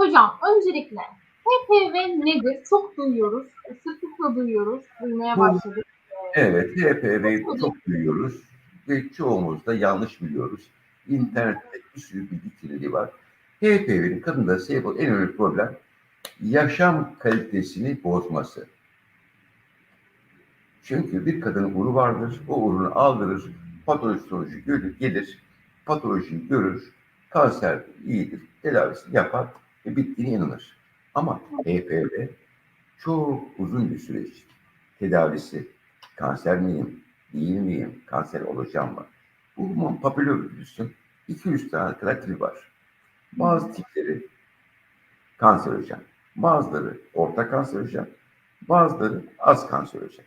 Hocam öncelikle HPV nedir? Çok duyuyoruz. Sıklıkla duyuyoruz. Duymaya başladık. Evet, HPV'yi çok duyuyoruz ve çoğumuz da yanlış biliyoruz. İnternette bir sürü bilgi kirliliği var. HPV'nin kadında sebep olan en önemli problem yaşam kalitesini bozması. Çünkü bir kadının uru vardır, o urunu aldırır, patoloji sonucu gelir, gelir patolojiyi görür, kanser iyidir, tedavisini yapar ve bittiğine inanır. Ama HPV çok uzun bir süreç tedavisi, kanser miyim, değil miyim, kanser olacağım mı? Bu human papillovirüsün 200 tane kadar tipi var. Bazı tipleri kanserojen, bazıları orta kanserojen, bazıları az kanserojen.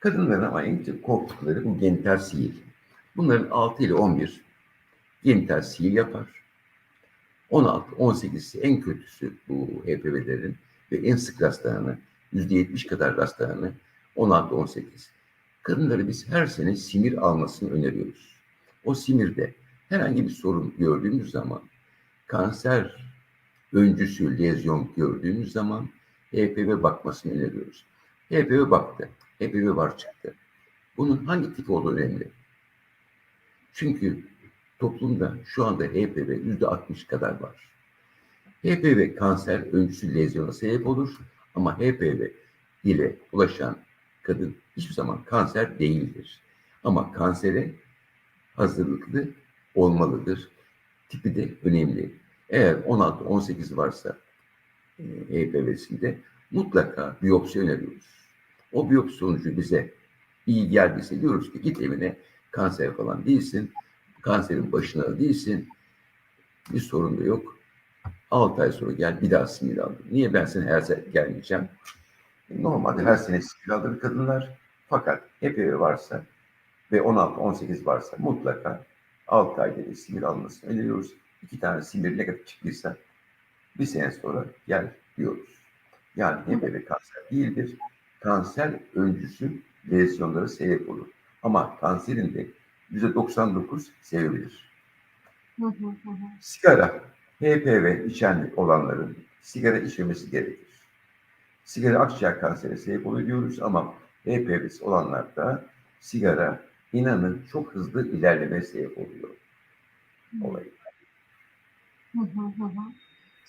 Kadınların ama en çok korktukları bu genital sihir. Bunların 6 ile 11 genital sihir yapar. 16, 18'si en kötüsü bu HPV'lerin ve en sık rastlayanı %70 kadar rastlayanı 16-18. Kadınları biz her sene simir almasını öneriyoruz. O simirde herhangi bir sorun gördüğümüz zaman kanser öncüsü lezyon gördüğümüz zaman HPV bakmasını öneriyoruz. HPV baktı. HPV var çıktı. Bunun hangi tip olduğu önemli. Çünkü toplumda şu anda HPV yüzde 60 kadar var. HPV kanser öncüsü lezyona sebep olur ama HPV ile ulaşan kadın hiçbir zaman kanser değildir. Ama kansere hazırlıklı olmalıdır. Tipi de önemli. Eğer 16-18 varsa e, HPV'sinde mutlaka biyopsi öneriyoruz. O biyopsi sonucu bize iyi geldiyse diyoruz ki git evine kanser falan değilsin. Kanserin başına değilsin. Bir sorun da yok. 6 ay sonra gel bir daha simir al. Niye ben sana her sene gelmeyeceğim? Normalde her sene simir alır kadınlar. Fakat HPV varsa ve 16-18 varsa mutlaka 6 ayda bir simir almasını öneriyoruz. İki tane simir negatif çıktıysa bir sene sonra gel diyoruz. Yani HPV kanser değildir. Kanser öncüsü lezyonlara sebep olur. Ama kanserin de %99 sevebilir. Hı hı hı hı. Sigara, HPV içen olanların sigara içmemesi gerekir. Sigara akciğer kanseri sebep oluyor diyoruz ama HPV'si olanlarda sigara inanın çok hızlı ilerleme sebep oluyor olayı.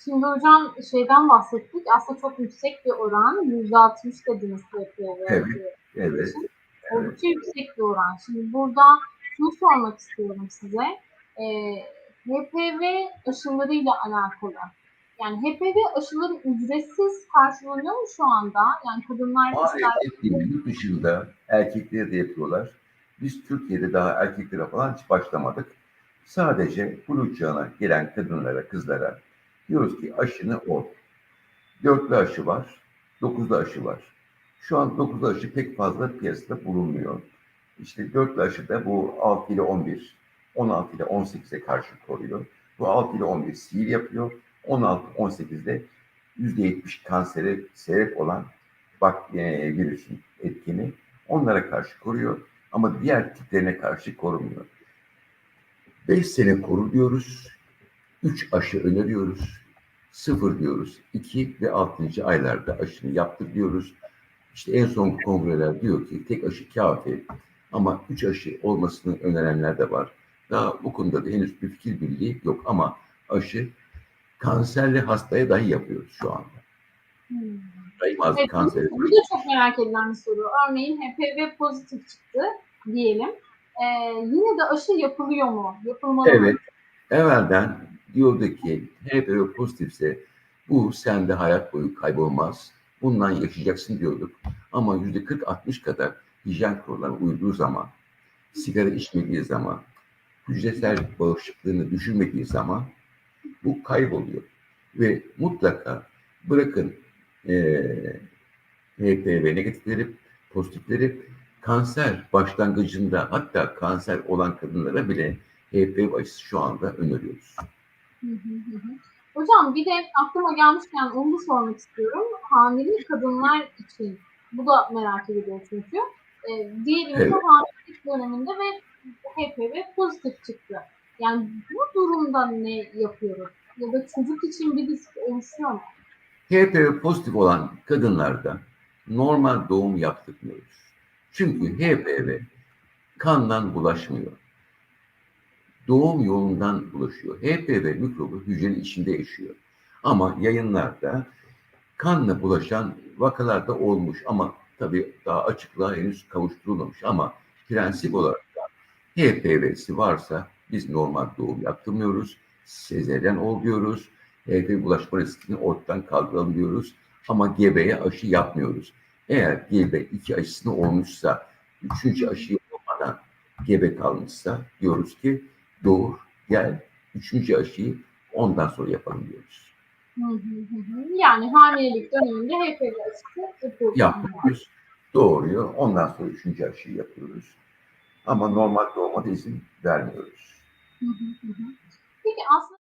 Şimdi hocam şeyden bahsettik. Aslında çok yüksek bir oran. %60 dediniz HPV. Evet, Evet. Oldukça yüksek bir oran. Şimdi burada şunu sormak istiyorum size. Ee, HPV aşılarıyla alakalı. Yani HPV aşıları ücretsiz karşılanıyor mu şu anda? Yani kadınlar ister Maalesef değil. Yurt dışında erkeklere de yapıyorlar. Biz Türkiye'de daha erkeklere falan hiç başlamadık. Sadece buluç çağına gelen kadınlara, kızlara diyoruz ki aşını ol. Dörtlü aşı var, dokuzlu aşı var. Şu an dokuzlu aşı pek fazla piyasada bulunmuyor. İşte dörtlü aşı da bu 6 ile 11, 16 ile 18'e karşı koruyor. Bu 6 ile 11 sihir yapıyor. 16-18'de %70 kansere sebep olan bak e, virüsün etkeni onlara karşı koruyor ama diğer tiplerine karşı korumuyor. 5 sene koru diyoruz. 3 aşı öneriyoruz. 0 diyoruz. 2 ve 6. aylarda aşını yaptır diyoruz. İşte en son kongreler diyor ki tek aşı kafi ama 3 aşı olmasını önerenler de var. Daha bu konuda da henüz bir fikir birliği yok ama aşı kanserli hastaya dahi yapıyoruz şu anda. Hmm. Rahim ağzı Evet, kanseri. Bu da çok merak edilen bir soru. Örneğin HPV pozitif çıktı diyelim. Ee, yine de aşı yapılıyor mu? Yapılmalı mı? Evet. Evvelden diyordu ki HPV pozitifse bu sende hayat boyu kaybolmaz. Bundan yaşayacaksın diyorduk. Ama yüzde 40-60 kadar hijyen kurallarına uyduğu zaman, sigara içmediği zaman, hücresel bağışıklığını düşürmediği zaman bu kayboluyor. Ve mutlaka bırakın eee HPV negatifleri, pozitifleri kanser başlangıcında hatta kanser olan kadınlara bile HPV aşısı şu anda öneriyoruz. Hocam bir de aklıma gelmişken onu da sormak istiyorum. Hamile kadınlar için bu da merak ediliyor çünkü. Diyelim ki Evet. hamilelik döneminde ve HPV pozitif çıktı. Yani bu durumda ne yapıyoruz? ya da çocuk için bir risk oluşuyor mu? HPV pozitif olan kadınlarda normal doğum yaptırmıyoruz. Çünkü HPV kandan bulaşmıyor. Doğum yolundan bulaşıyor. HPV mikrobu hücrenin içinde yaşıyor. Ama yayınlarda kanla bulaşan vakalar da olmuş ama tabii daha açıklığa henüz kavuşturulmamış ama prensip olarak da HPV'si varsa biz normal doğum yaptırmıyoruz. Sezeryen ol diyoruz. HPV bulaşma riskini ortadan kaldıralım diyoruz. Ama gebeye aşı yapmıyoruz. Eğer gebe iki aşısını olmuşsa, üçüncü aşıyı olmadan gebe kalmışsa diyoruz ki doğur, gel, üçüncü aşıyı ondan sonra yapalım diyoruz. Hı hı hı hı. Yani hamilelik döneminde HPV aşısı yapıyoruz. Doğuruyor, ondan sonra üçüncü aşıyı yapıyoruz. Ama normal doğuma da izin vermiyoruz. Hı hı hı hı. Peki aslında